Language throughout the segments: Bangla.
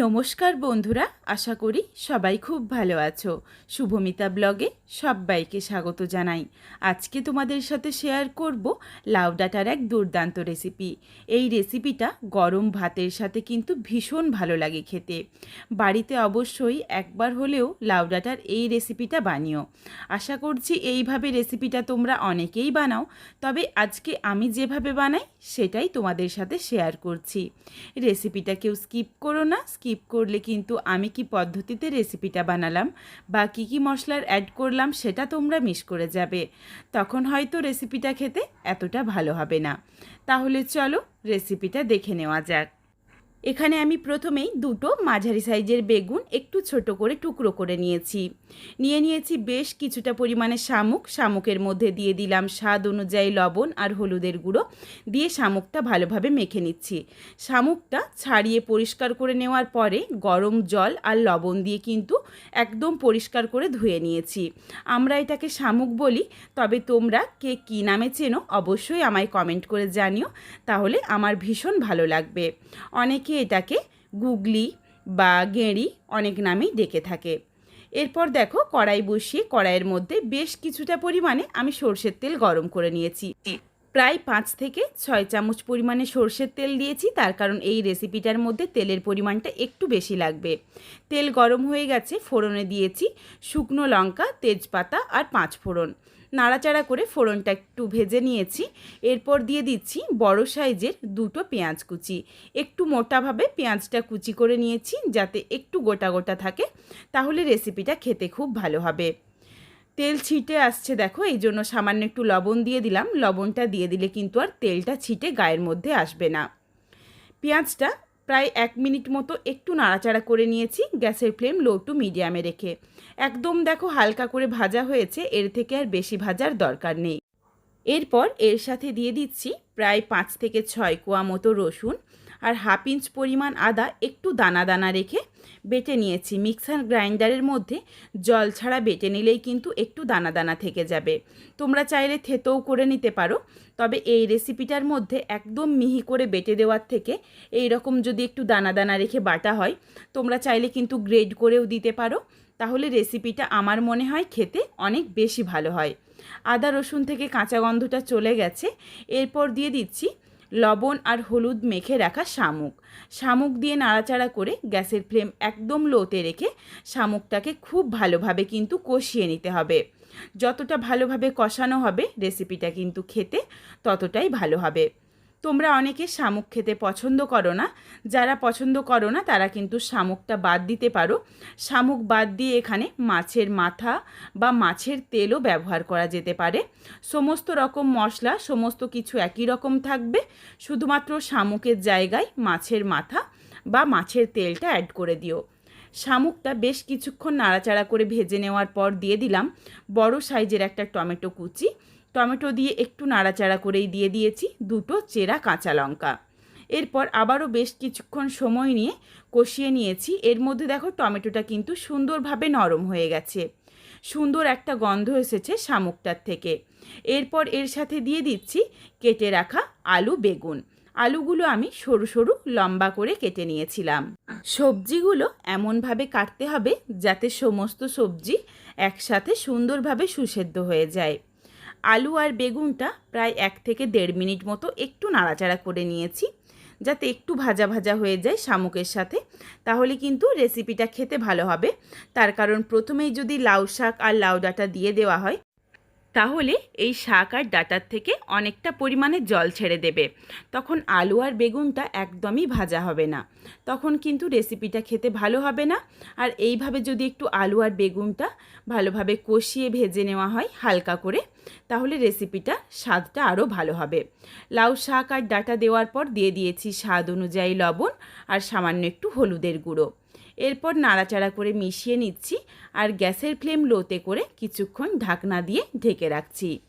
নমস্কার বন্ধুরা, আশা করি সবাই খুব ভালো আছো। শুভমিতা ব্লগে সবাইকে স্বাগত জানাই। আজকে তোমাদের সাথে শেয়ার করব লাউ ডাঁটার এক দুর্দান্ত রেসিপি এই রেসিপিটা গরম ভাতের সাথে কিন্তু ভীষণ ভালো লাগে খেতে। বাড়িতে অবশ্যই একবার হলেও লাউ ডাঁটার এই রেসিপিটা বানিও। আশা করছি এইভাবে রেসিপিটা তোমরা অনেকেই বানাও, তবে আজকে আমি যেভাবে বানাই সেটাই তোমাদের সাথে শেয়ার করছি। রেসিপিটা কেউ স্কিপ করো না স্কিপ করলে কিন্তু আমি কি পদ্ধতিতে রেসিপিটা বানালাম বা কী কী মশলার অ্যাড করলাম সেটা তোমরা মিস করে যাবে। তখন হয়তো রেসিপিটা খেতে এতটা ভালো হবে না। তাহলে চলো রেসিপিটা দেখে নেওয়া যাক। এখানে আমি প্রথমেই দুটো মাঝারি সাইজের বেগুন একটু ছোট করে টুকরো করে নিয়েছি। নিয়ে নিয়েছি বেশ কিছুটা পরিমাণে শামুক। শামুকের মধ্যে দিয়ে দিলাম স্বাদ অনুযায়ী লবণ আর হলুদের গুঁড়ো। দিয়ে শামুকটা ভালোভাবে মেখে নিচ্ছি। শামুকটা ছাড়িয়ে পরিষ্কার করে নেওয়ার পরে গরম জল আর লবণ দিয়ে কিন্তু একদম পরিষ্কার করে ধুয়ে নিয়েছি। আমরা এটাকে শামুক বলি, তবে তোমরা কে কী নামে চেনো অবশ্যই আমায় কমেন্ট করে জানিও। তাহলে আমার ভীষণ ভালো লাগবে। অনেকে এটাকে গুগলি বা গেঁড়ি অনেক নামেই ডেকে থাকে। এরপর দেখো কড়াই বসিয়ে কড়াইয়ের মধ্যে বেশ কিছুটা পরিমাণে আমি সর্ষের তেল গরম করে নিয়েছি। প্রায় পাঁচ থেকে ছয় চামচ পরিমাণে সর্ষের তেল দিয়েছি, তার কারণ এই রেসিপিটার মধ্যে তেলের পরিমাণটা একটু বেশি লাগবে। তেল গরম হয়ে গেছে, ফোড়নে দিয়েছি শুকনো লঙ্কা, তেজপাতা আর পাঁচ ফোড়ন। নাড়াচাড়া করে ফোড়নটা একটু ভেজে নিয়েছি। এরপর দিয়ে দিচ্ছি বড় সাইজের দুটো পেঁয়াজ কুচি। একটু মোটাভাবে পেঁয়াজটা কুচি করে নিয়েছি, যাতে একটু গোটা গোটা থাকে, তাহলে রেসিপিটা খেতে খুব ভালো হবে। তেল ছিটে আসছে, দেখো। এই জন্য সামান্য একটু লবণ দিয়ে দিলাম। লবণটা দিয়ে দিলে কিন্তু আর তেলটা ছিটে গায়ের মধ্যে আসবে না। পেঁয়াজটা প্রায় এক মিনিট মতো একটু নাড়াচাড়া করে নিয়েছি, গ্যাসের ফ্লেম লো টু মিডিয়ামে রেখে। একদম দেখো হালকা করে ভাজা হয়েছে, এর থেকে আর বেশি ভাজার দরকার নেই। এরপর এর সাথে দিয়ে দিচ্ছি প্রায় পাঁচ থেকে ছয় কোয়া মতো রসুন। আর হাফ ইঞ্চ পরিমাণ আদা একটু দানা দানা রেখে বেটে নিয়েছি। মিক্সার গ্রাইন্ডারের মধ্যে জল ছাড়া বেটে নিলেই কিন্তু একটু দানা দানা থেকে যাবে। তোমরা চাইলে থেতেও করে নিতে পারো, তবে এই রেসিপিটার মধ্যে একদম মিহি করে বেটে দেওয়ার থেকে এই রকম যদি একটু দানা দানা রেখে বাটা হয়, তোমরা চাইলে কিন্তু গ্রেড করেও দিতে পারো। তাহলে রেসিপিটা আমার মনে হয় খেতে অনেক বেশি ভালো হয়। আদা রসুন থেকে কাঁচা গন্ধটা চলে গেছে। এরপর দিয়ে দিচ্ছি লবণ আর হলুদ মেখে রাখা শামুক। শামুক দিয়ে নাড়াচাড়া করে গ্যাসের ফ্লেম একদম লোতে রেখে শামুকটাকে খুব ভালোভাবে কিন্তু কষিয়ে নিতে হবে। যতটা ভালোভাবে কষানো হবে রেসিপিটা কিন্তু খেতে ততটাই ভালো হবে। তোমরা অনেকে শামুক খেতে পছন্দ করো না। যারা পছন্দ করো না, তারা কিন্তু শামুকটা বাদ দিতে পারো। শামুক বাদ দিয়ে এখানে মাছের মাথা বা মাছের তেলও ব্যবহার করা যেতে পারে। সমস্ত রকম মশলা, সমস্ত কিছু একই রকম থাকবে। শুধুমাত্র শামুকের জায়গায় মাছের মাথা বা মাছের তেলটা অ্যাড করে দিও। শামুকটা বেশ কিছুক্ষণ নাড়াচাড়া করে ভেজে নেওয়ার পর দিয়ে দিলাম বড় সাইজের একটা টমেটো কুচি। টমেটো দিয়ে একটু নাড়াচাড়া করেই দিয়ে দিয়েছি দুটো চেরা কাঁচা লঙ্কা। এরপর আবারও বেশ কিছুক্ষণ সময় নিয়ে কষিয়ে নিয়েছি। এর মধ্যে দেখো টমেটোটা কিন্তু সুন্দরভাবে নরম হয়ে গেছে। সুন্দর একটা গন্ধ এসেছে শামুকটার থেকে। এরপর এর সাথে দিয়ে দিচ্ছি কেটে রাখা আলু বেগুন। আলুগুলো আমি সরু সরু লম্বা করে কেটে নিয়েছিলাম। সবজিগুলো এমনভাবে কাটতে হবে যাতে সমস্ত সবজি একসাথে সুন্দরভাবে সুসেদ্ধ হয়ে যায়। আলু আর বেগুনটা প্রায় এক থেকে দেড় মিনিট মতো একটু নাড়াচাড়া করে নিয়েছি, যাতে একটু ভাজা ভাজা হয়ে যায় শামুকের সাথে। তাহলে কিন্তু রেসিপিটা খেতে ভালো হবে। তার কারণ প্রথমেই যদি লাউ শাক আর লাউ ডাঁটা দিয়ে দেওয়া হয় তাহলে এই শাক আর ডাটার থেকে অনেকটা পরিমাণে জল ছেড়ে দেবে। তখন আলু আর বেগুনটা একদমই ভাজা হবে না। তখন কিন্তু রেসিপিটা খেতে ভালো হবে না। আর এইভাবে যদি একটু আলু আর বেগুনটা ভালোভাবে কষিয়ে ভেজে নেওয়া হয় হালকা করে, তাহলে রেসিপিটা স্বাদটা আরও ভালো হবে। লাউ শাক আর ডাটা দেওয়ার পর দিয়ে দিয়েছি স্বাদ অনুযায়ী লবণ আর সামান্য একটু হলুদের গুঁড়ো। এরপর নাড়াচাড়া করে মিশিয়ে নিচ্ছি আর গ্যাসের ফ্লেম লোতে করে কিছুক্ষণ ঢাকনা দিয়ে ঢেকে রাখছি।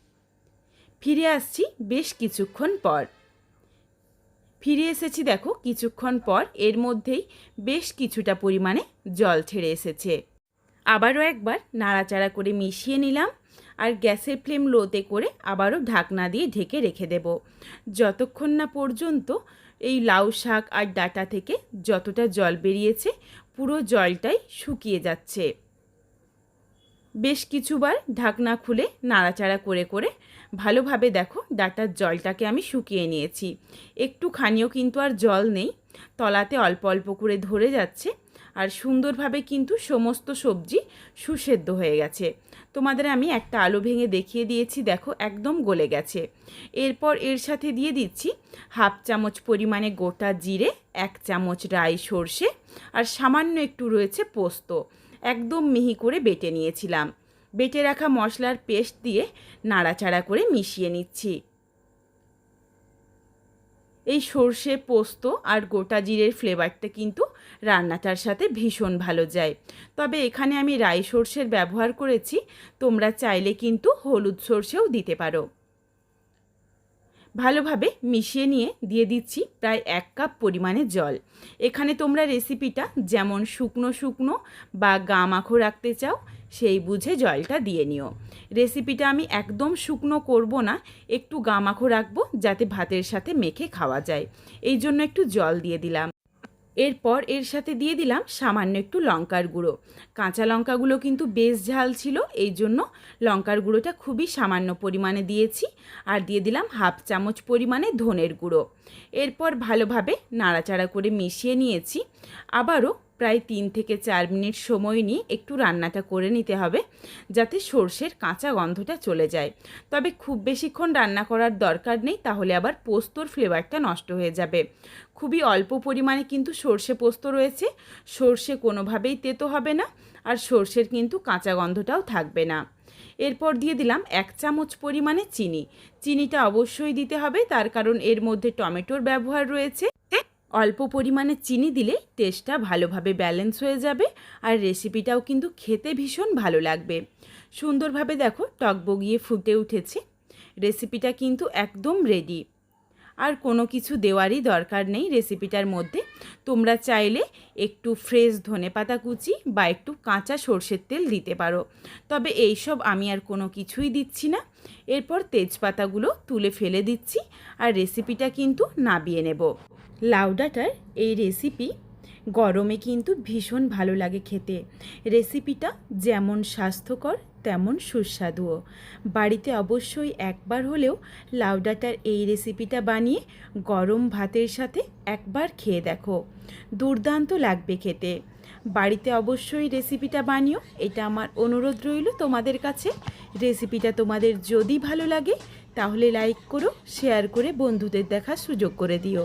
ফিরে আসছি বেশ কিছুক্ষণ পর। ফিরে এসেছি দেখো, কিছুক্ষণ পর এর মধ্যেই বেশ কিছুটা পরিমাণে জল ছেড়ে এসেছে। আবারও একবার নাড়াচাড়া করে মিশিয়ে নিলাম আর গ্যাসের ফ্লেম লোতে করে আবারও ঢাকনা দিয়ে ঢেকে রেখে দেব। যতক্ষণ না পর্যন্ত এই লাউ শাক আর ডাটা থেকে যতটা জল বেরিয়েছে, পুরো জলটাই শুকিয়ে যাচ্ছে। বেশ কিছুবার ঢাকনা খুলে নাড়াচাড়া করে করে ভালোভাবে দেখো ডাটার জলটাকে আমি শুকিয়ে নিয়েছি। একটুখানিও কিন্তু আর জল নেই। তলাতে অল্প অল্প করে ধরে যাচ্ছে আর সুন্দরভাবে কিন্তু সমস্ত সবজি সুসেদ্ধ হয়ে গেছে। তোমাদের আমি একটা আলু ভেঙে দেখিয়ে দিয়েছি, দেখো একদম গলে গেছে। এরপর এর সাথে দিয়ে দিচ্ছি হাফ চামচ পরিমাণে গোটা জিরে, এক চামচ রাই সর্ষে আর সামান্য একটু রয়েছে পোস্ত। একদম মিহি করে বেটে নিয়েছিলাম। বেটে রাখা মশলার পেস্ট দিয়ে নাড়াচাড়া করে মিশিয়ে নিচ্ছি। এই সর্ষে পোস্ত আর গোটা জিরের ফ্লেভারটা কিন্তু রান্নাটার সাথে ভীষণ ভালো যায়। তবে এখানে আমি রাই সর্ষের ব্যবহার করেছি, তোমরা চাইলে কিন্তু হলুদ সর্ষেও দিতে পারো। ভালোভাবে মিশিয়ে নিয়ে দিয়ে দিচ্ছি প্রায় এক কাপ পরিমাণে জল। এখানে তোমরা রেসিপিটা যেমন শুকনো শুকনো বা গা মাখো রাখতে চাও, সেই বুঝে জলটা দিয়ে নিও। রেসিপিটা আমি একদম শুকনো করব না, একটু গা মাখো রাখব যাতে ভাতের সাথে মেখে খাওয়া যায়। এই জন্য একটু জল দিয়ে দিলাম। এরপর এর সাথে দিয়ে দিলাম সামান্য একটু লঙ্কার গুঁড়ো। কাঁচা লঙ্কাগুলো কিন্তু বেশ ঝাল ছিল, এই জন্য লঙ্কার গুঁড়োটা খুবই সামান্য পরিমাণে দিয়েছি আর দিয়ে দিলাম হাফ চামচ পরিমাণে ধনের গুঁড়ো। এরপর ভালোভাবে নাড়াচাড়া করে মিশিয়ে নিয়েছি। আবারও প্রায় তিন থেকে চার মিনিট সময় নিয়ে একটু রান্নাটা করে নিতে হবে, যাতে সর্ষের কাঁচা গন্ধটা চলে যায়। তবে খুব বেশিক্ষণ রান্না করার দরকার নেই, তাহলে আবার পোস্তর ফ্লেভারটা নষ্ট হয়ে যাবে। খুবই অল্প পরিমাণে কিন্তু সর্ষে পোস্ত রয়েছে, সর্ষে কোনোভাবেই তেতো হবে না, আর সর্ষের কিন্তু কাঁচা গন্ধটাও থাকবে না। এরপর দিয়ে দিলাম এক চামচ পরিমাণে চিনি। চিনিটা অবশ্যই দিতে হবে, তার কারণ এর মধ্যে টমেটোর ব্যবহার রয়েছে। অল্প পরিমাণে চিনি দিলে টেস্টটা ভালোভাবে ব্যালেন্স হয়ে যাবে আর রেসিপিটাও কিন্তু খেতে ভীষণ ভালো লাগবে। সুন্দরভাবে দেখো টক বগিয়ে ফুটে উঠেছে। রেসিপিটা কিন্তু একদম রেডি আর কোনো কিছু দেওয়ারই দরকার নেই রেসিপিটার মধ্যে। তোমরা চাইলে একটু ফ্রেশ ধনে পাতা কুচি বা একটু কাঁচা সর্ষের তেল দিতে পারো। তবে এই সব আমি আর কোনো কিছুই দিচ্ছি না। এরপর তেজপাতাগুলো তুলে ফেলে দিচ্ছি আর রেসিপিটা কিন্তু নাবিয়ে নেব। লাউ ডাঁটার এই রেসিপি গরমে কিন্তু ভীষণ ভালো লাগে খেতে। রেসিপিটা যেমন স্বাস্থ্যকর, তেমন সুস্বাদুও বাড়িতে অবশ্যই একবার হলেও লাউ ডাঁটার এই রেসিপিটা বানিয়ে গরম ভাতের সাথে একবার খেয়ে দেখো। দুর্দান্ত লাগবে খেতে। বাড়িতে অবশ্যই রেসিপিটা বানিও। এটা আমার অনুরোধ রইল তোমাদের কাছে। রেসিপিটা তোমাদের যদি ভালো লাগে, তাহলে লাইক করো শেয়ার করে বন্ধুদের দেখার সুযোগ করে দিও।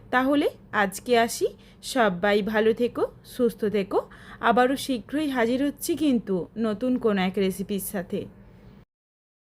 তাহলে আজকে আসি। সবাই ভালো থেকো, সুস্থ থেকো। আবারও শীঘ্রই হাজির হচ্ছি কিন্তু নতুন কোনো এক রেসিপির সাথে।